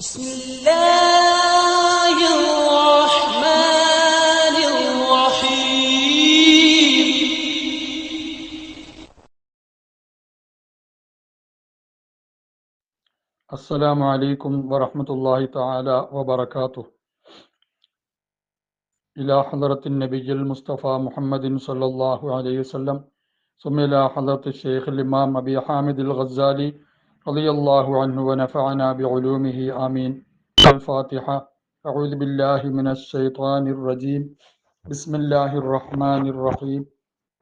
بسم الله الرحمن الرحيم. السلام عليكم ورحمة الله تعالى وبركاته. إلى حضرة النبي المصطفى محمد صلى الله عليه وسلم. ثم إلى حضرة الشيخ الإمام أبي حامد الغزالي رضي الله عنه ونفعنا بعلومه آمين. الفاتحة. أعوذ بالله من الشيطان الرجيم. بسم الله الرحمن الرحيم.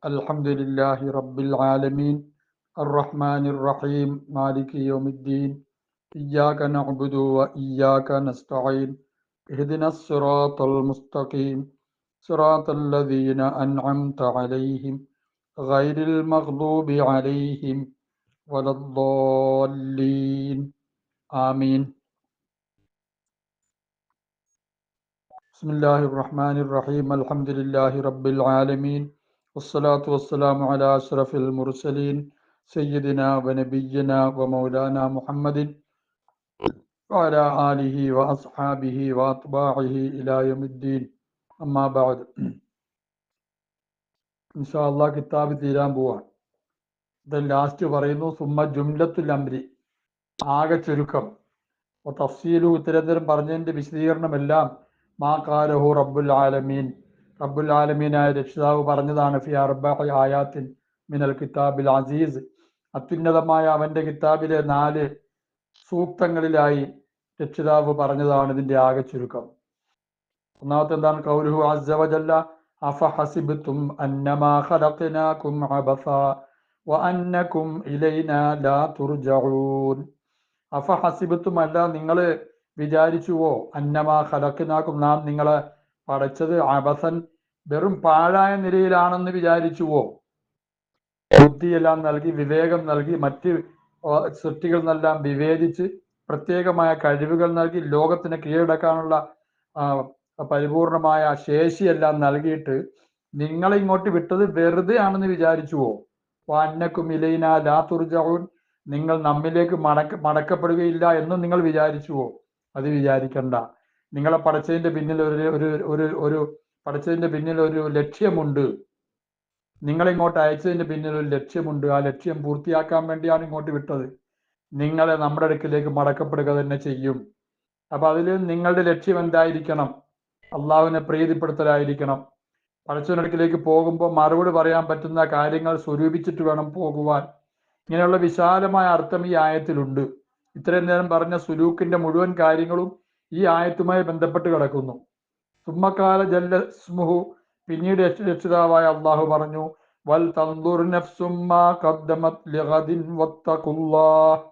الحمد لله رب العالمين. الرحمن الرحيم. مالك يوم الدين. إياك نعبد وإياك نستعين. اهدنا الصراط المستقيم. صراط الذين أنعمت عليهم. غير المغضوب عليهم. ولا الضالين. آمين. بسم الله الرحمن الرحيم. الحمد لله رب العالمين. والصلاة والسلام على أشرف المرسلين. سيدنا ونبينا ومولانا محمد وعلى آله وأصحابه وأطباعه إلى يوم الدين. أما بعد. إن شاء الله كتاب تيران بوان ഇത് ലാസ്റ്റ് പറയുന്നു സുമ്മ ജുംലത്തുൽ അംരി. ആകെ ചുരുക്കം. അപ്പോൾ തഫ്സീലു പറഞ്ഞതിന്റെ പറഞ്ഞതിന്റെ വിശദീകരണമെല്ലാം മാ കാലഹു റബ്ബുൽ ആലമീൻ. റബ്ബുൽ ആലമീനായ രക്ഷിതാവ് പറഞ്ഞതാണ് ഫി അർബഹ ആയാത്തിൻ മിനൽ കിതാബിൽ അസീസ്. അത്യുന്നതമായ അവന്റെ കിതാബിലെ നാല് സൂക്തങ്ങളിലായി രക്ഷിതാവ് പറഞ്ഞതാണ് ഇതിന്റെ ആകെ ചുരുക്കം. ഒന്നാമത്തെ എന്താണ്? കൗലുഹു ഹസിബ് തും അന്നമാ ഖലഖനാകും അബസ. വഅന്നകും ഇലൈനാ ലാ തുർജഊൻ. അഫഹസിബ്തും അല്ല നിങ്ങൾ വിചാരിച്ചുവോ? അന്നമാ ഖലഖനാകും നാം നിങ്ങളെ പടച്ചത് അബസൻ വെറും പാഴായ നിലയിലാണെന്ന് വിചാരിച്ചുവോ? ബുദ്ധിയെല്ലാം നൽകി വിവേകം നൽകി മറ്റ് സൃഷ്ടികൾ നിന്നെല്ലാം വിവേചിച്ച് പ്രത്യേകമായ കഴിവുകൾ നൽകി ലോകത്തിന് കീഴടക്കാനുള്ള പരിപൂർണമായ ശേഷിയെല്ലാം നൽകിയിട്ട് നിങ്ങളെ ഇങ്ങോട്ട് വിട്ടത് വെറുതെ ആണെന്ന് വിചാരിച്ചുവോ? വാന്നക്കും ഇലൈന ലാ തുർജഊൻ നിങ്ങൾ നമ്മിലേക്ക് മടക്ക മടക്കപ്പെടുകയില്ല എന്നും നിങ്ങൾ വിചാരിച്ചുവോ? അത് വിചാരിക്കണ്ട. നിങ്ങളെ പടച്ചതിന്റെ പിന്നിൽ ഒരു ഒരു ഒരു ഒരു പിന്നിൽ ഒരു ലക്ഷ്യമുണ്ട്. നിങ്ങളെ ഇങ്ങോട്ട് അയച്ചതിന്റെ പിന്നിൽ ഒരു ലക്ഷ്യമുണ്ട്. ആ ലക്ഷ്യം പൂർത്തിയാക്കാൻ വേണ്ടിയാണ് ഇങ്ങോട്ട് വിട്ടത്. നിങ്ങളെ നമ്മുടെ അടുക്കിലേക്ക് മടക്കപ്പെടുക തന്നെ ചെയ്യും. അപ്പൊ അതിൽ നിങ്ങളുടെ ലക്ഷ്യം എന്തായിരിക്കണം? അള്ളാഹുവിനെ പ്രീതിപ്പെടുത്തലായിരിക്കണം. പടച്ചവനടുക്കിലേക്ക് പോകുമ്പോൾ മറുപടി പറയാൻ പറ്റുന്ന കാര്യങ്ങൾ സ്വരൂപിച്ചിട്ട് വേണം പോകുവാൻ. ഇങ്ങനെയുള്ള വിശാലമായ അർത്ഥം ഈ ആയത്തിലുണ്ട്. ഇത്രയും നേരം പറഞ്ഞ സുലൂക്കിന്റെ മുഴുവൻ കാര്യങ്ങളും ഈ ആയത്തുമായി ബന്ധപ്പെട്ട് കിടക്കുന്നു. സുമ്മക്കാല ജല്ല പിന്നീട് രക്ഷിതാവായ അള്ളാഹു പറഞ്ഞു വൽ വത്തഖുല്ലാഹ്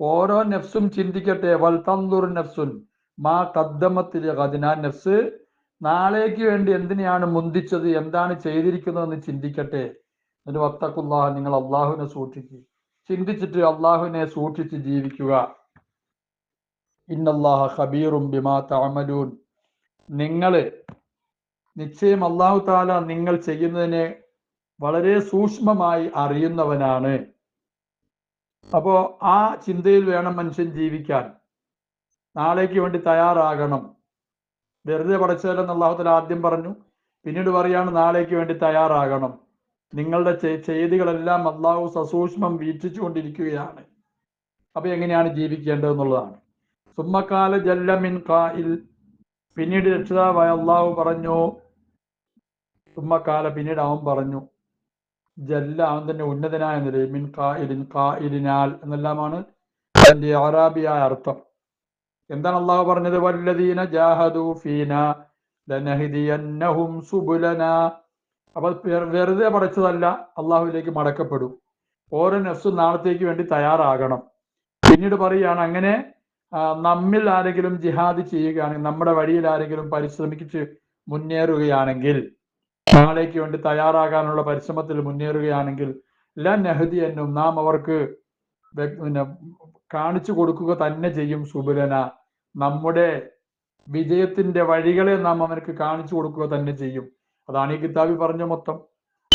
ഓരോ നെഫ്സും ചിന്തിക്കട്ടെ വൽ തന്ദുർ നെഫ്സുൻ മാ ഖദ്ദമത് ലിഗദിൻ. ആ നഫ്സ് നാളേക്ക് വേണ്ടി എന്തിനെയാണ് മുന്തിച്ചത്? എന്താണ് ചെയ്തിരിക്കുന്നതെന്ന് ചിന്തിക്കട്ടെ. എന്നിട്ട് വത്തക്കുല്ലാഹ നിങ്ങൾ അള്ളാഹുവിനെ സൂക്ഷിച്ച് ചിന്തിച്ചിട്ട് അള്ളാഹുവിനെ സൂക്ഷിച്ച് ജീവിക്കുക. ഇന്നല്ലാഹ ഖബീറും ബിമാ തഅമലൂൻ. നിങ്ങൾ നിശ്ചയം അള്ളാഹു താല നിങ്ങൾ ചെയ്യുന്നതിനെ വളരെ സൂക്ഷ്മമായി അറിയുന്നവനാണ്. അപ്പോ ആ ചിന്തയിൽ വേണം മനുഷ്യൻ ജീവിക്കാൻ. നാളേക്ക് വേണ്ടി തയ്യാറാകണം. വെറുതെ പഠിച്ചതല്ലെന്ന് അള്ളാഹു താല ആദ്യം പറഞ്ഞു. പിന്നീട് പറയാണ് നാളേക്ക് വേണ്ടി തയ്യാറാകണം. നിങ്ങളുടെ ചെയ്തികളെല്ലാം അള്ളാഹു സസൂക്ഷ്മം വീക്ഷിച്ചു കൊണ്ടിരിക്കുകയാണ് അപ്പൊ എങ്ങനെയാണ് ജീവിക്കേണ്ടതെന്നുള്ളതാണ് സുമ്മക്കാല ജല്ലമിൻ കായിൽ പിന്നീട് രക്ഷിതാവായ അള്ളാഹു പറഞ്ഞു സുമ്മക്കാല പിന്നീട് അവൻ പറഞ്ഞു ജല്ല അവൻ തന്നെ ഉന്നതനായ നിലയിൽ മിൻ കായിലിൻ കായിലിനാൽ എന്നെല്ലാമാണ് അതിന്റെ ആറാബിയായ അർത്ഥം. എന്താണ് അള്ളാഹു പറഞ്ഞത്? വല്ലദീന ജാഹദു ഫീന ലനഹദിയന്നഹും അപ്പൊ വെറുതെ പഠിച്ചതല്ല അള്ളാഹുവിലേക്ക് മടക്കപ്പെടും. ഓരോ നെഫ്സും നാളത്തേക്ക് വേണ്ടി തയ്യാറാകണം. പിന്നീട് പറയുകയാണ് അങ്ങനെ നമ്മിൽ ആരെങ്കിലും ജിഹാദ് ചെയ്യുകയാണെങ്കിൽ നമ്മുടെ വഴിയിൽ ആരെങ്കിലും പരിശ്രമിച്ച് മുന്നേറുകയാണെങ്കിൽ നാളേക്ക് വേണ്ടി തയ്യാറാകാനുള്ള പരിശ്രമത്തിൽ മുന്നേറുകയാണെങ്കിൽ ല നെഹദി എന്നും നാം അവർക്ക് പിന്നെ കാണിച്ചു കൊടുക്കുക തന്നെ ചെയ്യും സുബുലന. നമ്മുടെ വിജയത്തിന്റെ വഴികളെ നാം അവനക്ക് കാണിച്ചു കൊടുക്കുക തന്നെ ചെയ്യും. അതാണ് ഈ കിതാബി പറഞ്ഞ മൊത്തം.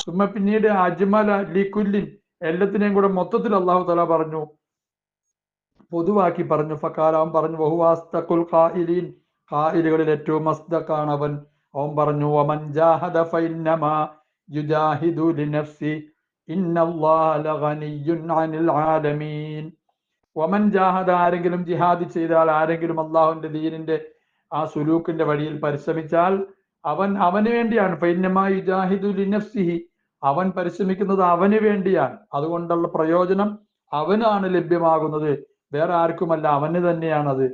സുമ പിന്നീട് അജ്മല ലിക്കുല്ലിൻ എല്ലാത്തിനെയും കൂടെ മൊത്തത്തിൽ അള്ളാഹു തല പറഞ്ഞു പൊതുവാക്കി പറഞ്ഞു. ഫക്കാലാവും പറഞ്ഞു ബഹുവാസ്തഖുൽ ഖായിലീൻ ഏറ്റവും മസ്തഖാണ് അവൻ. അവൻ പറഞ്ഞു വമൻ ജാഹദ യുജാഹിദു ലിനഫ്സി ഇന്നല്ലാഹ ലഗനിയ്യുൻ അനിൽ ആലമീൻ. വമൻ ജാഹദ ആരെങ്കിലും ജിഹാദ് ചെയ്താൽ ആരെങ്കിലും അള്ളാഹുവിന്റെ ദീനിന്റെ ആ സുലൂക്കിന്റെ വഴിയിൽ പരിശ്രമിച്ചാൽ അവൻ അവന് വേണ്ടിയാണ്. ഫൈന്നമാ യുജാഹിദു ലിനഫ്സിഹി. അവൻ പരിശ്രമിക്കുന്നത് അവന് വേണ്ടിയാണ്. അതുകൊണ്ടുള്ള പ്രയോജനം അവനാണ് ലഭ്യമാകുന്നത്. വേറെ ആർക്കുമല്ല അവന് തന്നെയാണത്.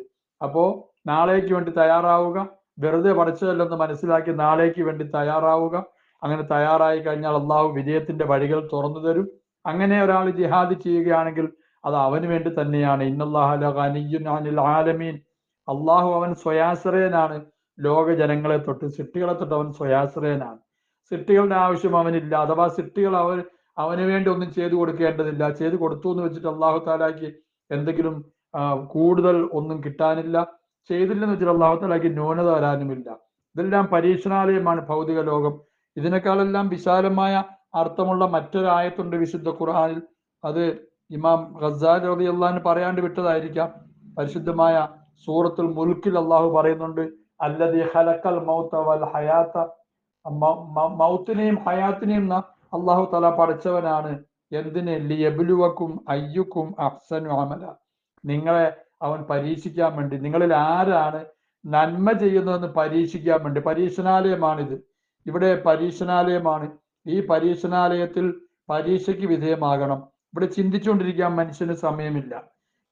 അപ്പോ നാളേക്ക് വേണ്ടി തയ്യാറാവുക. വെറുതെ പഠിച്ചതല്ലെന്ന് മനസ്സിലാക്കി നാളേക്ക് വേണ്ടി തയ്യാറാവുക. അങ്ങനെ തയ്യാറായി കഴിഞ്ഞാൽ അള്ളാഹു വിജയത്തിന്റെ വഴികൾ തുറന്നു തരും. അങ്ങനെ ഒരാൾ ജിഹാദ് ചെയ്യുകയാണെങ്കിൽ അത് അവന് വേണ്ടി തന്നെയാണ്. ആലമീൻ. അള്ളാഹു അവൻ സ്വയാശ്രയനാണ്. ലോക ജനങ്ങളെ തൊട്ട് സിട്ടികളെ തൊട്ട് അവൻ സ്വയാശ്രയനാണ്. സിട്ടികളുടെ ആവശ്യം അവനില്ല. അഥവാ സിട്ടികൾ അവൻ അവന് വേണ്ടി ഒന്നും ചെയ്തു കൊടുക്കേണ്ടതില്ല. ചെയ്തു കൊടുത്തു എന്ന് വെച്ചിട്ട് അള്ളാഹു താലാക്ക് എന്തെങ്കിലും കൂടുതൽ ഒന്നും കിട്ടാനില്ല. ചെയ്തില്ലെന്ന് വെച്ചിട്ട് അള്ളാഹു താലാക്ക് ന്യൂനത വരാനുമില്ല. ഇതെല്ലാം പരീക്ഷണാലയമാണ് ഭൗതിക ലോകം. ഇതിനേക്കാളെല്ലാം വിശാലമായ അർത്ഥമുള്ള മറ്റൊരായത്തുണ്ട് വിശുദ്ധ ഖുർആാനിൽ. അത് ഇമാം ഖസാൽ അള്ളഹാൻ പറയാണ്ട് വിട്ടതായിരിക്കാം. പരിശുദ്ധമായ സൂറത്തുൽ മുൽക്കിൽ അള്ളാഹു പറയുന്നുണ്ട് അല്ലതി ഹലക്കൽ മൗത്ത വൽ ഹയാത്ത മൗത്തിനെയും ഹയാത്തിനെയും അള്ളാഹു തല പഠിച്ചവനാണ്. എന്തിന്? ലിയബുലുവക്കും അയ്യുക്കും അഫ്സനു അമല. നിങ്ങളെ അവൻ പരീക്ഷിക്കാൻ വേണ്ടി നിങ്ങളിൽ ആരാണ് നന്മ ചെയ്യുന്നതെന്ന് പരീക്ഷിക്കാൻ വേണ്ടി. പരീക്ഷണാലയമാണിത്. ഇവിടെ പരീക്ഷണാലയമാണ്. ഈ പരീക്ഷണാലയത്തിൽ പരീക്ഷയ്ക്ക് വിധേയമാകണം. ഇവിടെ ചിന്തിച്ചുകൊണ്ടിരിക്കാൻ മനുഷ്യന് സമയമില്ല.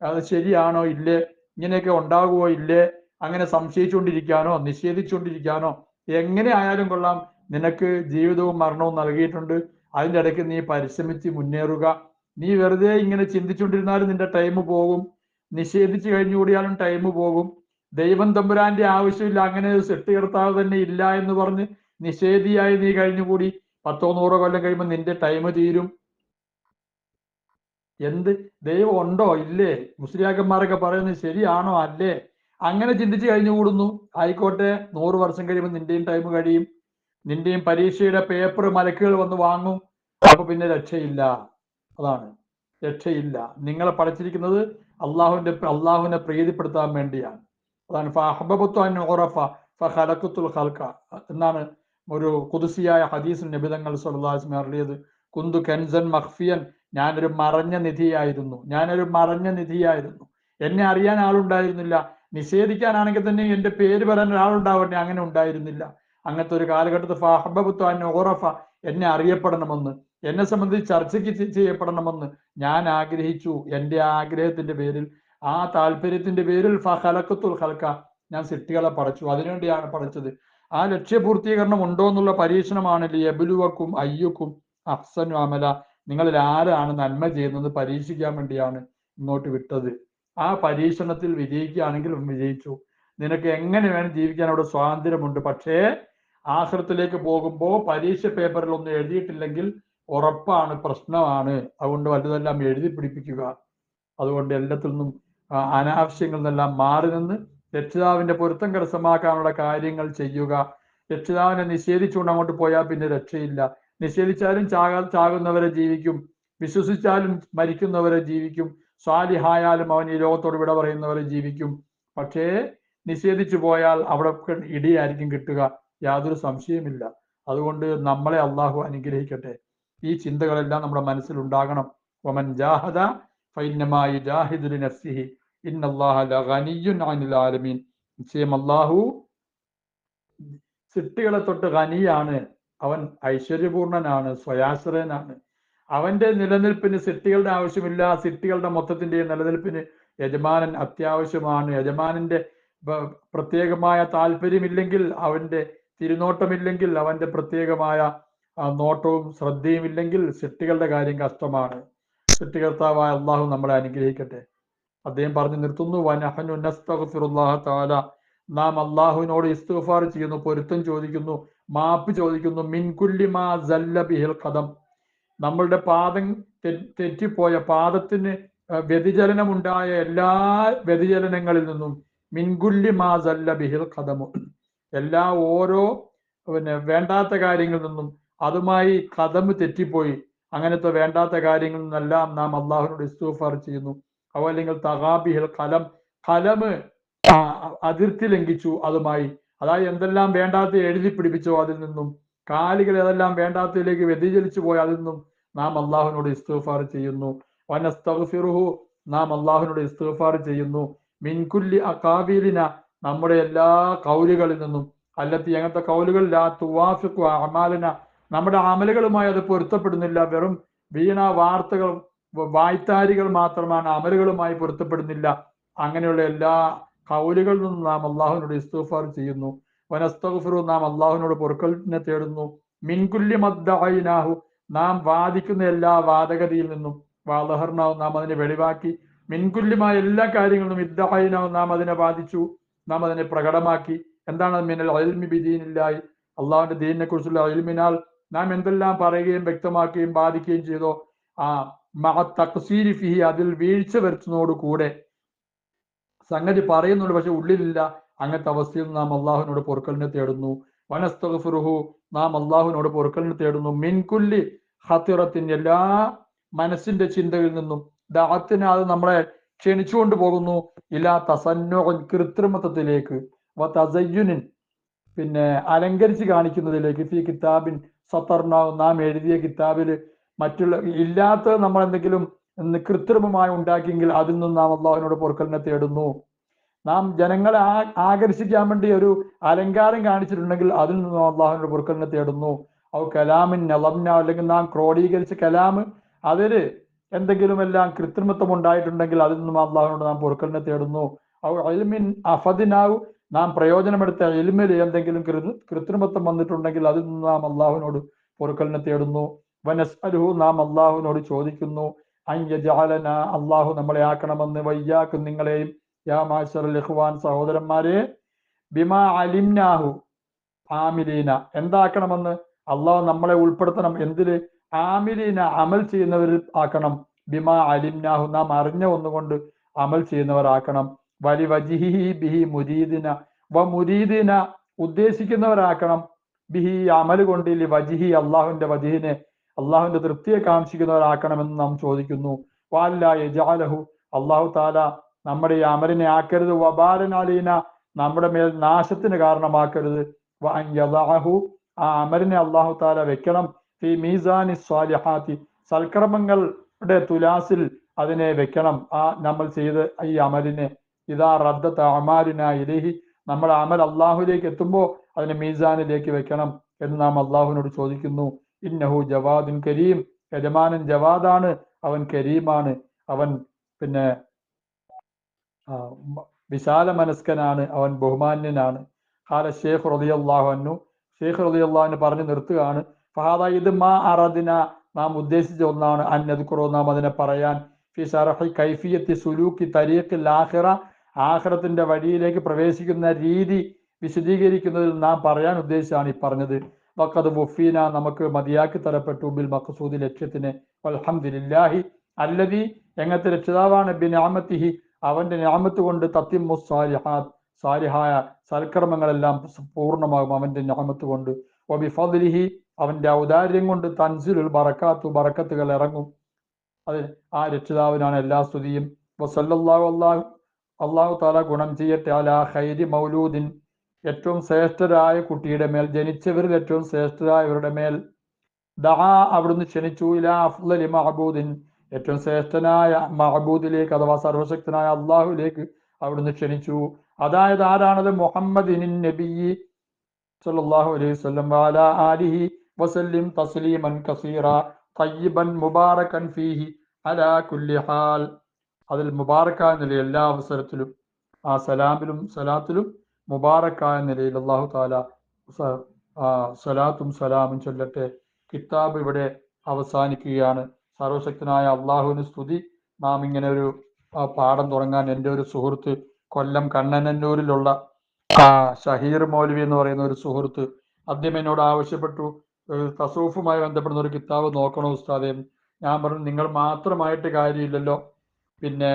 അത് ശരിയാണോ ഇല്ലേ? ഇങ്ങനെയൊക്കെ ഉണ്ടാകുമോ ഇല്ലേ? അങ്ങനെ സംശയിച്ചുകൊണ്ടിരിക്കാനോ നിഷേധിച്ചുകൊണ്ടിരിക്കാനോ എങ്ങനെ ആയാലും കൊള്ളാം. നിനക്ക് ജീവിതവും മരണവും നൽകിയിട്ടുണ്ട്. അതിന്റെ ഇടയ്ക്ക് നീ പരിശ്രമിച്ച് മുന്നേറുക. നീ വെറുതെ ഇങ്ങനെ ചിന്തിച്ചുകൊണ്ടിരുന്നാലും നിന്റെ ടൈം പോകും. നിഷേധിച്ചു കഴിഞ്ഞുകൂടിയാലും ടൈം പോകും. ദൈവം തമ്പുരാന്റെ ആവശ്യമില്ല. അങ്ങനെ ഒരു സൃഷ്ടികർത്താവ് തന്നെ ഇല്ല എന്ന് പറഞ്ഞ് നിഷേധിയായി നീ കഴിഞ്ഞുകൂടി. പത്തോ നൂറോ കൊല്ലം കഴിയുമ്പോൾ നിന്റെ ടൈം തീരും. എന്ത് ദൈവം ഉണ്ടോ? ഇല്ലേ? മുസ്ലിയാക്കന്മാരൊക്കെ പറയുന്നത് ശരിയാണോ? അല്ലേ? അങ്ങനെ ചിന്തിച്ച് കഴിഞ്ഞുകൂടുന്നു. ആയിക്കോട്ടെ. നൂറ് വർഷം കഴിയുമ്പോൾ നിന്റെയും ടൈം കഴിയും. നിന്റെയും പരീക്ഷയുടെ പേപ്പർ മലക്കുകൾ വന്ന് വാങ്ങും. അപ്പൊ പിന്നെ രക്ഷയില്ല. അതാണ്. രക്ഷയില്ല. നിങ്ങളെ പഠിച്ചിരിക്കുന്നത് അള്ളാഹുവിന്റെ അള്ളാഹുവിനെ പ്രീതിപ്പെടുത്താൻ വേണ്ടിയാണ്. അതാണ്. ഖൽഖ. എന്നാണ് ഒരു കുതിസിയായ ഹദീസ് നിബിതങ്ങൾ സ്വലാസ്മി അറിയത് കുന്തു കെൻസൻ മഖ്ഫിയൻ ഞാനൊരു മറഞ്ഞ നിധിയായിരുന്നു. ഞാനൊരു മറഞ്ഞ നിധിയായിരുന്നു. എന്നെ അറിയാൻ ആളുണ്ടായിരുന്നില്ല. നിഷേധിക്കാനാണെങ്കിൽ തന്നെ എന്റെ പേര് പറയാൻ ഒരാളുണ്ടാവട്ടെ. അങ്ങനെ ഉണ്ടായിരുന്നില്ല. അങ്ങനത്തെ ഒരു കാലഘട്ടത്തിൽ ഫഹബബത്തു ഓറഫ എന്നെ അറിയപ്പെടണമെന്ന് എന്നെ സംബന്ധിച്ച് ചർച്ചയ്ക്ക് ചെയ്യപ്പെടണമെന്ന് ഞാൻ ആഗ്രഹിച്ചു. എന്റെ ആഗ്രഹത്തിന്റെ പേരിൽ ആ താല്പര്യത്തിന്റെ പേരിൽ ഫലക്കത്തുൽ ഹൽക്ക ഞാൻ സിട്ടികളെ പഠിച്ചു അതിനുവേണ്ടിയാണ് പഠിച്ചത് ആ ലക്ഷ്യപൂർത്തീകരണം ഉണ്ടോ എന്നുള്ള പരീക്ഷണമാണ് ലബുലുവക്കും അയ്യുക്കും അഫ്സനു അമല നിങ്ങളിൽ ആരാണ് നന്മ ചെയ്യുന്നത് പരീക്ഷിക്കാൻ വേണ്ടിയാണ് ഇങ്ങോട്ട് വിട്ടത്. ആ പരീക്ഷണത്തിൽ വിജയിക്കുകയാണെങ്കിൽ വിജയിച്ചു. നിനക്ക് എങ്ങനെ വേണം ജീവിക്കാൻ? അവിടെ സ്വാതന്ത്ര്യമുണ്ട്. പക്ഷേ ആശ്രത്തിലേക്ക് പോകുമ്പോൾ പരീക്ഷ പേപ്പറിൽ ഒന്നും എഴുതിയിട്ടില്ലെങ്കിൽ ഉറപ്പാണ് പ്രശ്നമാണ്. അതുകൊണ്ട് വലുതെല്ലാം എഴുതി പിടിപ്പിക്കുക. അതുകൊണ്ട് എല്ലാത്തിൽ നിന്നും അനാവശ്യങ്ങളിൽ നിന്നെല്ലാം മാറി നിന്ന് രക്ഷിതാവിന്റെ പൊരുത്തം കരസ്ഥമാക്കാനുള്ള കാര്യങ്ങൾ ചെയ്യുക. രക്ഷിതാവിനെ നിഷേധിച്ചുകൊണ്ട് അങ്ങോട്ട് പോയാൽ പിന്നെ രക്ഷയില്ല. നിഷേധിച്ചാലും ചാകാ ചാകുന്നവരെ ജീവിക്കും. വിശ്വസിച്ചാലും മരിക്കുന്നവരെ ജീവിക്കും. സ്വാലിഹായാലും അവൻ ഈ ലോകത്തോട് വിട പറയുന്നവരെ ജീവിക്കും. പക്ഷേ നിഷേധിച്ചു പോയാൽ അവിടെ ഇടിയായിരിക്കും കിട്ടുക. യാതൊരു സംശയമില്ല അതുകൊണ്ട് നമ്മളെ അള്ളാഹു അനുഗ്രഹിക്കട്ടെ. ഈ ചിന്തകളെല്ലാം നമ്മുടെ മനസ്സിൽ ഉണ്ടാകണം. വമൻ ജാഹദ ആലമീൻ. നിശ്ചയം അള്ളാഹു സിട്ടികളെ തൊട്ട് ഖനിയാണ് അവൻ ഐശ്വര്യപൂർണനാണ് സ്വയാശ്രയനാണ്. അവന്റെ നിലനിൽപ്പിന് സിട്ടികളുടെ ആവശ്യമില്ല. സിട്ടികളുടെ മൊത്തത്തിന്റെ നിലനിൽപ്പിന് യജമാനൻ അത്യാവശ്യമാണ്. യജമാനന്റെ പ്രത്യേകമായ താല്പര്യമില്ലെങ്കിൽ അവന്റെ തിരുനോട്ടമില്ലെങ്കിൽ അവന്റെ പ്രത്യേകമായ നോട്ടവും ശ്രദ്ധയും ഇല്ലെങ്കിൽ സിട്ടികളുടെ കാര്യം കഷ്ടമാണ്. സൃഷ്ടികർത്താവായ അള്ളാഹു നമ്മളെ അനുഗ്രഹിക്കട്ടെ. അദ്ദേഹം പറഞ്ഞു നിർത്തുന്നു വനഹനു നസ്തഗ്ഫിറുല്ലാഹ തആല നാം അള്ളാഹുവിനോട് ഇസ്തുഫാർ ചെയ്യുന്നു പൊരുത്തം ചോദിക്കുന്നു മാപ്പ് ചോദിക്കുന്നു. മിൻകുല്ലി മാ ജല്ല ബിഹിൽ കഥം നമ്മളുടെ പാദം തെറ്റിപ്പോയ പാദത്തിന് വ്യതിചലനമുണ്ടായ എല്ലാ വ്യതിചലനങ്ങളിൽ നിന്നും മിൻകുല്ലി മാ സല്ല ബിഹിൽ കഥമു എല്ലാ ഓരോ പിന്നെ വേണ്ടാത്ത കാര്യങ്ങളിൽ നിന്നും അതുമായി കഥമ് തെറ്റിപ്പോയി. അങ്ങനത്തെ വേണ്ടാത്ത കാര്യങ്ങളിൽ നിന്നെല്ലാം നാം അള്ളാഹുനോട് ഇസ്തൂഫാർ ചെയ്യുന്നു. അവ അല്ലെങ്കിൽ തകാബിഹിൽ കലം. കലമ് അതിർത്തി ലംഘിച്ചു അതുമായി. അതായത് എന്തെല്ലാം വേണ്ടാത്ത എഴുതി പിടിപ്പിച്ചോ അതിൽ നിന്നും. കാലികൾ ഏതെല്ലാം വേണ്ടാത്തതിലേക്ക് വ്യതിചലിച്ചു പോയി അതിൽ നിന്നും നാം അള്ളാഹുവിനോട് ഇസ്തഫാർ ചെയ്യുന്നു. വനസ്തഗ്ഫിറുഹു നാം അള്ളാഹുവിനോട് ഇസ്തഫാർ ചെയ്യുന്നു. മിൻകുല്ലി അകാബീലിന നമ്മുടെ എല്ലാ കൗലുകളിൽ നിന്നും. അല്ലത്തി അങ്ങനത്തെ കൗലുകൾ ലാ തുവാഫിഖു അമാലിന. നമ്മുടെ അമലുകളുമായി അത് പൊരുത്തപ്പെടുന്നില്ല. വെറും വീണ വാർത്തകൾ വായ്ത്താരികൾ മാത്രമാണ് അമലുകളുമായി പൊരുത്തപ്പെടുന്നില്ല. അങ്ങനെയുള്ള എല്ലാ കൗലുകളിൽ നിന്ന് നാം അള്ളാഹുവിനോട് ഇസ്തിഗ്ഫാർ ചെയ്യുന്നു. വനസ്തഗ്ഫിറു നാം അള്ളാഹുവിനോട് പൊറുക്കലിനെ തേടുന്നു. മിൻകുല്യ മദ്ദായിനാഹു നാം വാദിക്കുന്ന എല്ലാ വാദഗതിയിൽ നിന്നും വാദഹർണാവ് നാം അതിനെ വെളിവാക്കി. മിൻകുല്യമായ എല്ലാ കാര്യങ്ങളും ഇദ്ദായിനാവും നാം അതിനെ വാദിച്ചു നാം അതിനെ പ്രകടമാക്കി. എന്താണ് മിനൽ അയൽമി ബിദീനില്ലായി അള്ളാഹുവിന്റെ ദീനിനെ കുറിച്ചുള്ള അയൽമിനാൽ നാം എന്തെല്ലാം പറയുകയും വ്യക്തമാക്കുകയും ബാധിക്കുകയും ചെയ്തോ? ആ മഹ ഫിഹി അതിൽ വീഴ്ച വരുത്തുന്നതോട് കൂടെ സംഗതി പറയുന്നുണ്ട് പക്ഷെ ഉള്ളിലില്ല. അങ്ങനത്തെ അവസ്ഥയിൽ നാം അള്ളാഹുവിനോട് പൊറുക്കലിനെ തേടുന്നു. വനസ്തഫുറുഹു നാം അള്ളാഹുവിനോട് പൊറുക്കലിനെ തേടുന്നു. മിൻകുല്ലി ഹത്തിറത്തിന്റെ എല്ലാ മനസ്സിന്റെ ചിന്തയിൽ നിന്നും. ദാത്തിന് അത് നമ്മളെ ക്ഷണിച്ചുകൊണ്ട് പോകുന്നു. ഇല്ലാ തസന്നോ കൃത്രിമത്വത്തിലേക്ക്. വ തസയ്യുനിൻ പിന്നെ അലങ്കരിച്ച് കാണിക്കുന്നതിലേക്ക്. ഫി കിതാബിൻ സത്തർനാവ് നാം എഴുതിയ കിതാബിൽ മറ്റുള്ള ഇല്ലാത്ത നമ്മൾ എന്തെങ്കിലും കൃത്രിമമായി ഉണ്ടാക്കിയെങ്കിൽ അതിൽ നിന്ന് നാം അള്ളാഹുവിനോട് പൊറുക്കലിനെ തേടുന്നു. നാം ജനങ്ങളെ ആകർഷിക്കാൻ വേണ്ടി ഒരു അലങ്കാരം കാണിച്ചിട്ടുണ്ടെങ്കിൽ അതിൽ നിന്ന് അള്ളാഹുവിനോട് പൊറുക്കലിനെ തേടുന്നു. ഔ കലാമിൻ നലംന അല്ലെങ്കിൽ നാം ക്രോഡീകരിച്ച കലാമ് അതിൽ എന്തെങ്കിലും എല്ലാം കൃത്രിമത്വം ഉണ്ടായിട്ടുണ്ടെങ്കിൽ അതിൽ നിന്നും അള്ളാഹുവിനോട് നാം പൊറുക്കലിനെ തേടുന്നു. ഔ അൽമിൻ അഫദിനാവ് നാം പ്രയോജനമെടുത്ത എലിമിൽ എന്തെങ്കിലും കൃത്രിമത്വം വന്നിട്ടുണ്ടെങ്കിൽ അതിൽ നിന്ന് നാം അള്ളാഹുവിനോട് പൊറുക്കലിനെ തേടുന്നു. വനസ്അലുഹു നാം അള്ളാഹുവിനോട് ചോദിക്കുന്നു. അയ്യജാലന അള്ളാഹു നമ്മളെ ആക്കണമെന്ന് വയ്യാക്കും നിങ്ങളെയും. യാ മാഷർ ഇഖ്വാൻ സഹോദരന്മാരെ ബിമാ അലിംനാഹു ആമിലീന. എന്താക്കണമെന്ന്? അള്ളാഹു നമ്മളെ ഉൾപ്പെടുത്തണം. എന്തിൽ? ആമിലീന അമൽ ചെയ്യുന്നവരിൽ ആക്കണം. ബിമാ അലിംനാഹു നാം അറിഞ്ഞ ഒന്നുകൊണ്ട് അമൽ ചെയ്യുന്നവരാക്കണം. വലി വജിഹി ബിഹി മുരീദിന വ മുരീദിന ഉദ്ദേശിക്കുന്നവരാക്കണം. ബിഹി അമൽ കൊണ്ട് വജിഹി അള്ളാഹുവിന്റെ വജിഹിനെ അള്ളാഹുവിന്റെ തൃപ്തിയെ കാക്ഷിക്കുന്നവരാക്കണമെന്ന് നാം ചോദിക്കുന്നു. വാല്ല ജാലഹു അള്ളാഹു താല നമ്മുടെ ഈ അമലിനെ ആക്കരുത്. വബാലനാലീന നമ്മുടെ മേൽ നാശത്തിന് കാരണമാക്കരുത്. വാഹു ആ അമലിനെ അള്ളാഹു താല വെക്കണം. ഫി മീസാനി സ്വാലിഹാത്തി. സൽക്രമങ്ങളുടെ തുലാസിൽ അതിനെ വെക്കണം. ആ നമ്മൾ ചെയ്ത് ഈ അമലിനെ. ഇതാ റദ്ദത്ത് അമാലിന ഇലഹി. നമ്മുടെ അമൽ അള്ളാഹുലേക്ക് എത്തുമ്പോൾ അതിനെ മീസാനിലേക്ക് വെക്കണം എന്ന് നാം അള്ളാഹുവിനോട് ചോദിക്കുന്നു. ഇന്നഹു ജവാദുൻ കരീം. യജമാനൻ ജവാദാണ് അവൻ കരീമാണ്. അവൻ പിന്നെ വിശാല മനസ്കനാണ് അവൻ ബഹുമാന്യനാണ്. ഹാല ഷേഖ് റളിയല്ലാഹു അൻഹു. ഷേഖ് റളിയല്ലാഹു പറഞ്ഞു നിർത്തുകയാണ്. ഫഹാദ ഇത് മാ അറദിന നാം ഉദ്ദേശിച്ച ഒന്നാണ്. അന്നദ്കുറോ നാം അതിനെ പറയാൻ. ഫി കൈഫിയത്തി സുലൂക്കി തരീഖിൽ ലാഹിറ ആഹ്റത്തിന്റെ വഴിയിലേക്ക് പ്രവേശിക്കുന്ന രീതി വിശദീകരിക്കുന്നതിൽ നാം പറയാൻ ഉദ്ദേശിച്ചാണ് ഈ പറഞ്ഞത്. വക്കത് മുഫീന നമുക്ക് മതിയാക്കി തരപ്പെട്ടു. ബിൽ മഖസൂദി ലക്ഷ്യത്തിന്. അൽഹംദുലില്ലാഹി അല്ലതി എങ്ങനത്തെ രക്ഷിതാവാണ്? ബി ബിനാമത്തിഹി അവന്റെ ഞാമത്ത് കൊണ്ട് തത്തിമു സാലിഹാത്ത് സാലിഹായ സൽക്കർമ്മങ്ങളെല്ലാം പൂർണമാകും അവന്റെ ഞാമത്ത് കൊണ്ട്. വബിഫദ്ലിഹി അവന്റെ ഔദാര്യം കൊണ്ട് തൻസിലുൽ ബറക്കാത്തു ബറക്കത്തുകൾ ഇറങ്ങും. അത് ആ രക്ഷിതാവിനാണ് എല്ലാ സ്തുതിയും. വസല്ലല്ലാഹു അല്ലാഹു അള്ളാഹു താല ഗുണം ചെയ്യട്ടെ. അലാ ഖൈരി മൗലൂദിൻ ഏറ്റവും ശ്രേഷ്ഠരായ കുട്ടിയുടെ മേൽ ജനിച്ചവരിൽ ഏറ്റവും ശ്രേഷ്ഠരായവരുടെ മേൽ. ദഹാ അവിടുന്ന് ക്ഷണിച്ചു ഇലാ അഫ്ലലി മഹബൂദിൻ ഏറ്റവും ശ്രേഷ്ഠനായ മഹബൂദിലേക്ക് അഥവാ സർവശക്തനായ അള്ളാഹുലേക്ക് അവിടുന്ന് ക്ഷണിച്ചു. അതായത് ആരാണത്? സല്ലല്ലാഹു അലൈഹി വസല്ലം. വസല്ലിം തസ്ലീമൻ കസീറ. തയ്യിബൻ മുബാറകൻ ഫീഹി അലാ കുല്ലി ഹാൽ. അതിൽ മുബാറക്കായ നിലയിൽ എല്ലാ അവസരത്തിലും ആ സലാമിലും സലാത്തിലും മുബാറക്കായ നിലയിൽ അള്ളാഹു താല സലാത്തും സലാമും ചൊല്ലട്ടെ. കിതാബ് ഇവിടെ അവസാനിക്കുകയാണ്. സർവശക്തനായ അള്ളാഹുവിന് സ്തുതി. നാം ഇങ്ങനെ ഒരു പാഠം തുടങ്ങാൻ എന്റെ ഒരു സുഹൃത്ത് കൊല്ലം കണ്ണനന്നൂരിലുള്ള ഷഹീർ മൗലവി എന്ന് പറയുന്ന ഒരു സുഹൃത്ത് ആദ്യം എന്നോട് ആവശ്യപ്പെട്ടു. തസൂഫുമായി ബന്ധപ്പെടുന്ന ഒരു കിതാബ് നോക്കണോ ഉസ്താദേ? ഞാൻ പറഞ്ഞു നിങ്ങൾ മാത്രമായിട്ട് കാര്യമില്ലല്ലോ. പിന്നെ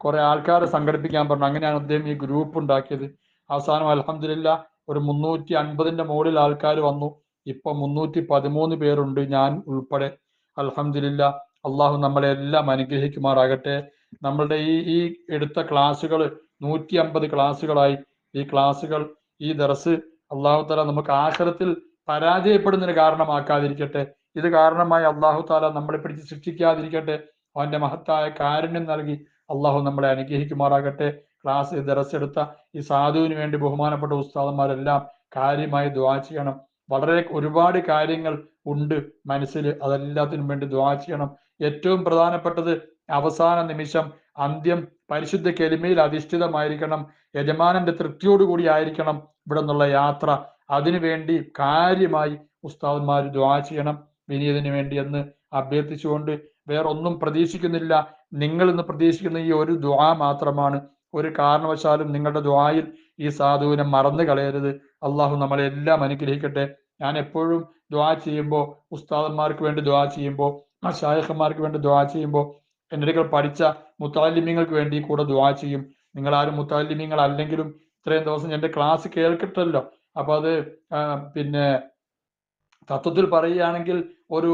കുറെ ആൾക്കാരെ സംഘടിപ്പിക്കാൻ പറഞ്ഞു. അങ്ങനെയാണ് അദ്ദേഹം ഈ ഗ്രൂപ്പ് ഉണ്ടാക്കിയത്. അവസാനം അലഹമില്ല ഒരു മുന്നൂറ്റി അൻപതിന്റെ മുകളിൽ ആൾക്കാർ വന്നു. ഇപ്പൊ മുന്നൂറ്റി പതിമൂന്ന് പേരുണ്ട് ഞാൻ ഉൾപ്പെടെ. അലഹമില്ല അള്ളാഹു നമ്മളെ എല്ലാം അനുഗ്രഹിക്കുമാറാകട്ടെ. നമ്മളുടെ ഈ ഈ എടുത്ത ക്ലാസ്സുകൾ നൂറ്റി അമ്പത് ക്ലാസ്സുകളായി. ഈ ക്ലാസ്സുകൾ ഈ ദർസ് അള്ളാഹു താല നമുക്ക് ആഖിറത്തിൽ പരാജയപ്പെടുന്നതിന് കാരണമാക്കാതിരിക്കട്ടെ. ഇത് കാരണമായി അള്ളാഹു താല നമ്മളെ പിടിച്ച് ശിക്ഷിക്കാതിരിക്കട്ടെ. അവന്റെ മഹത്തായ കാരുണ്യം നൽകി അള്ളാഹു നമ്മളെ അനുഗ്രഹിക്കുമാറാകട്ടെ. ക്ലാസ് ദറസ് എടുത്ത ഈ സാധുവിന് വേണ്ടി ബഹുമാനപ്പെട്ട ഉസ്താദന്മാരെല്ലാം കാര്യമായി ദ്വാ ചെയ്യണം. വളരെ ഒരുപാട് കാര്യങ്ങൾ ഉണ്ട് മനസ്സിൽ. അതെല്ലാത്തിനും വേണ്ടി ദ്വാ ചെയ്യണം. ഏറ്റവും പ്രധാനപ്പെട്ടത് അവസാന നിമിഷം അന്ത്യം പരിശുദ്ധ കെലിമയിൽ അധിഷ്ഠിതമായിരിക്കണം. യജമാനന്റെ തൃപ്തിയോടുകൂടി ആയിരിക്കണം ഇവിടെ നിന്നുള്ള യാത്ര. അതിനുവേണ്ടി കാര്യമായി ഉസ്താദന്മാർ ദ്വാ ചെയ്യണം. വിനീതിന് വേണ്ടി എന്ന് അഭ്യർത്ഥിച്ചുകൊണ്ട് വേറൊന്നും പ്രതീക്ഷിക്കുന്നില്ല. നിങ്ങൾ ഇന്ന് പ്രതീക്ഷിക്കുന്ന ഈ ഒരു ദ്വാ മാത്രമാണ്. ഒരു കാരണവശാലും നിങ്ങളുടെ ദ്വായിൽ ഈ സാധുവിനെ മറന്നു കളയരുത്. അള്ളാഹു നമ്മളെ എല്ലാം അനുഗ്രഹിക്കട്ടെ. ഞാൻ എപ്പോഴും ദ്വാ ചെയ്യുമ്പോൾ ഉസ്താദന്മാർക്ക് വേണ്ടി ദ്വാ ചെയ്യുമ്പോൾ ആ ഷായഖന്മാർക്ക് വേണ്ടി ദ്വാ ചെയ്യുമ്പോൾ എന്റെ അടുക്കൽ പഠിച്ച മുത്താലിമ്യങ്ങൾക്ക് വേണ്ടി കൂടെ ദ്വാ ചെയ്യും. നിങ്ങൾ ആരും മുത്താലിമ്യങ്ങൾ അല്ലെങ്കിലും ഇത്രയും ദിവസം എന്റെ ക്ലാസ് കേൾക്കട്ടല്ലോ. അപ്പൊ അത് പിന്നെ തത്വത്തിൽ പറയുകയാണെങ്കിൽ ഒരു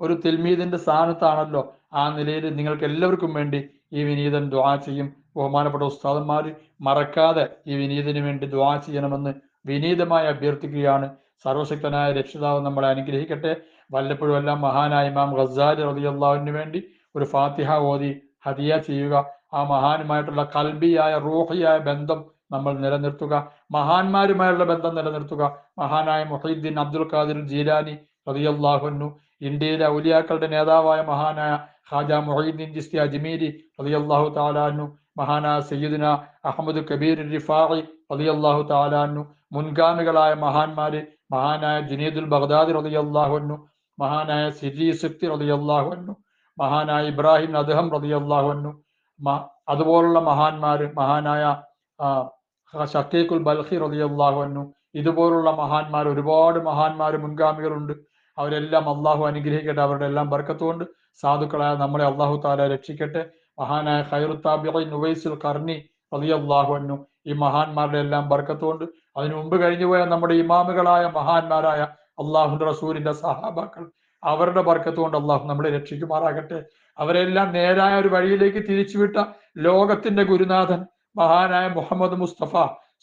ഒരു തിൽമീദിന്റെ സ്ഥാനത്താണല്ലോ. ആ നിലയിൽ നിങ്ങൾക്ക് എല്ലാവർക്കും വേണ്ടി ഈ വിനീതൻ ദ്വാ ചെയ്യും. ബഹുമാനപ്പെട്ട ഉസ്താദന്മാർ മറക്കാതെ ഈ വിനീതിന് വേണ്ടി ദ്വാ ചെയ്യണമെന്ന് വിനീതമായി അഭ്യർത്ഥിക്കുകയാണ്. സർവശക്തനായ രക്ഷിതാവ് നമ്മളെ അനുഗ്രഹിക്കട്ടെ. വല്ലപ്പോഴും എല്ലാം മഹാനായ ഇമാം ഖസാരി റളിയല്ലാഹുവിന് വേണ്ടി ഒരു ഫാത്തിഹ ഓതി ഹദിയ ചെയ്യുക. ആ മഹാനുമായിട്ടുള്ള കൽബിയായ റൂഹിയായ ബന്ധം നമ്മൾ നിലനിർത്തുക. മഹാന്മാരുമായുള്ള ബന്ധം നിലനിർത്തുക. മഹാനായ മുഹീദ്ദീൻ അബ്ദുൽ ഖാദിർ ജീലാനി റബിയുള്ളാഹുനു ഇന്ത്യയിലെ ഔലിയാക്കളുടെ നേതാവായ മഹാനായ ഖാജ മുഹീദ്ദീൻ ജിസ്തി അജ്മീരി റബിയുള്ളാഹു താലാന്നു മഹാനായ സയ്യിദിന അഹമ്മദ് കബീർ റിഫാഖി റളിയല്ലാഹു താലാന്നു മുൻഗാമികളായ മഹാന്മാര് മഹാനായ ജുനീദുൽ ബഗ്ദാദി റളിയല്ലാഹുന്നു മഹാനായ സിരി സിക്തി റളിയല്ലാഹുന്നു മഹാനായ ഇബ്രാഹിം അദ്ഹം റളിയല്ലാഹുന്നു മ- അതുപോലുള്ള മഹാന്മാര് മഹാനായ ഷക്കീഖുൽ ബൽഖി റളിയല്ലാഹുന്നു ഇതുപോലുള്ള മഹാന്മാർ ഒരുപാട് മഹാന്മാർ മുൻഗാമികളുണ്ട്. അവരെല്ലാം അള്ളാഹു അനുഗ്രഹിക്കട്ടെ അവരുടെ എല്ലാം ബർക്കത്തുകൊണ്ട് സാധുക്കളായ നമ്മളെ അള്ളാഹു താല രക്ഷിക്കട്ടെ. മഹാനായ ഖൈറുത്താബിഖൈ നുവൈസുൽ കർണി റളിയല്ലാഹു അൻഹു. ഈ മഹാന്മാരുടെ എല്ലാം ബർക്കത്തുകൊണ്ട് അതിനു മുമ്പ് കഴിഞ്ഞുപോയ നമ്മുടെ ഇമാമുകളായ മഹാന്മാരായ അള്ളാഹുന്റെ റസൂലിന്റെ സഹാബാക്കൾ അവരുടെ ബർക്കത്തുകൊണ്ട് അള്ളാഹു നമ്മളെ രക്ഷിക്കുമാറാകട്ടെ. അവരെല്ലാം നേരായ ഒരു വഴിയിലേക്ക് തിരിച്ചുവിട്ട ലോകത്തിന്റെ ഗുരുനാഥൻ മഹാനായ മുഹമ്മദ് മുസ്തഫ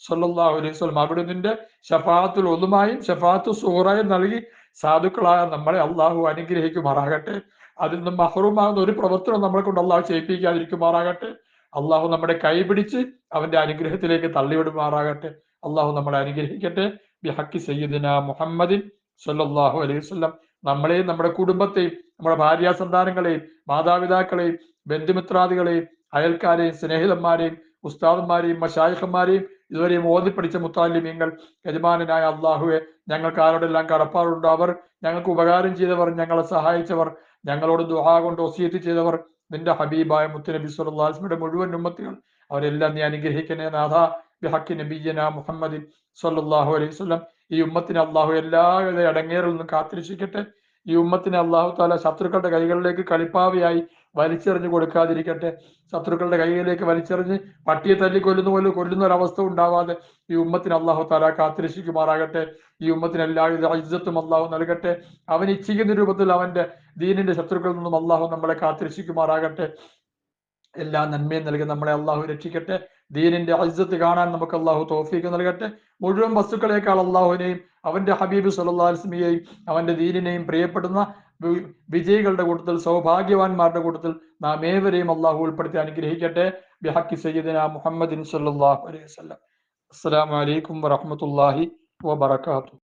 സല്ലല്ലാഹു അലൈഹി വസല്ലം. അവിടുന്നിന്റെ ഷഫാത്തുൽ ഒന്നുമായും ഷഫാത്തു സൂറായും നൽകി സാധുക്കളായ നമ്മളെ അള്ളാഹു അനുഗ്രഹിക്കുമാറാകട്ടെ. അതിൽ നിന്ന് മഹറൂമാകുന്ന ഒരു പ്രവർത്തനം നമ്മളെ കൊണ്ട് അള്ളാഹു ചെയ്യിപ്പിക്കാതിരിക്കുമാറാകട്ടെ. അള്ളാഹു നമ്മുടെ കൈപിടിച്ച് അവന്റെ അനുഗ്രഹത്തിലേക്ക് തള്ളിവിടുമാറാകട്ടെ. അള്ളാഹു നമ്മളെ അനുഗ്രഹിക്കട്ടെ. ബിഹക്കി സയ്യിദിന മുഹമ്മദിൻ സല്ലാഹു അലൈഹി വസല്ലം. നമ്മളെയും നമ്മുടെ കുടുംബത്തെയും നമ്മുടെ ഭാര്യ സന്താനങ്ങളെയും മാതാപിതാക്കളെയും ബന്ധുമിത്രാദികളെയും അയൽക്കാരെയും സ്നേഹിതന്മാരെയും ഉസ്താദന്മാരെയും മഷായിഖന്മാരെയും ഇതുവരെയും ഓതി പഠിച്ച മുത്താലിമ്യങ്ങൾ യജമാനായ അള്ളാഹുവെ ഞങ്ങൾക്ക് ആരോടെല്ലാം കടപ്പാടുണ്ടോ? അവർ ഞങ്ങൾക്ക് ഉപകാരം ചെയ്തവർ ഞങ്ങളെ സഹായിച്ചവർ ഞങ്ങളോട് ദുഹാ കൊണ്ട് ഒസിയത്ത് ചെയ്തവർ നിന്റെ ഹബീബായ മുത്തുനബി സുല്ലാസ്മിയുടെ മുഴുവൻ ഉമ്മത്തുകൾ. അവരെല്ലാം നീ അനുഗ്രഹിക്കണേ നാഥ. ബിഹക്കി നബിയന മുഹമ്മദിൻ സല്ലാഹു അലൈഹി വസല്ലം. ഈ ഉമ്മത്തിന് അള്ളാഹു എല്ലാവിധ അടങ്ങേറിൽ നിന്നും കാത്തിരക്ഷിക്കട്ടെ. ഈ ഉമ്മത്തിനെ അള്ളാഹു താല ശത്രുക്കളുടെ കൈകളിലേക്ക് കളിപ്പാവിയായി. വലിച്ചെറിഞ്ഞു കൊടുക്കാതിരിക്കട്ടെ. ശത്രുക്കളുടെ കൈകളിലേക്ക് വലിച്ചെറിഞ്ഞ് പട്ടിയെ തല്ലി കൊല്ലുന്ന പോലെ കൊല്ലുന്ന ഒരവസ്ഥ ഉണ്ടാവാതെ ഈ ഉമ്മത്തിന് അള്ളാഹു താല കാത്തിരക്ഷിക്കുമാറാകട്ടെ. ഈ ഉമ്മത്തിന് എല്ലാവിധ ഇജ്ജത്തും അള്ളാഹു നൽകട്ടെ. അവൻ ഇച്ഛിക്കുന്ന രൂപത്തിൽ അവന്റെ ദീനിന്റെ ശത്രുക്കളിൽ നിന്നും അള്ളാഹു നമ്മളെ കാത്തിരക്ഷിക്കുമാറാകട്ടെ. എല്ലാ നന്മയും നൽകി നമ്മളെ അള്ളാഹു രക്ഷിക്കട്ടെ. ദീനിന്റെ ഇജ്ജത്ത് കാണാൻ നമുക്ക് അള്ളാഹു തോഫീക്ക് നൽകട്ടെ. മുഴുവൻ വസ്തുക്കളെക്കാൾ അള്ളാഹുവിനെയും അവന്റെ ഹബീബ് സല്ലാസ്മിയെയും അവന്റെ ദീനിനെയും പ്രിയപ്പെടുന്ന വിജയികളുടെ കൂട്ടത്തിൽ സൗഭാഗ്യവാന്മാരുടെ കൂട്ടത്തിൽ നാം ഏവരെയും അള്ളാഹു ഉൾപ്പെടുത്തി അനുഗ്രഹിക്കട്ടെ. ബിഹക്കി സയ്യിദിന മുഹമ്മദിൻ അലൈഹി വസല്ലം. അസ്സലാമു അലൈക്കും വറഹ്മത്തുള്ളാഹി വബറകാതുഹു.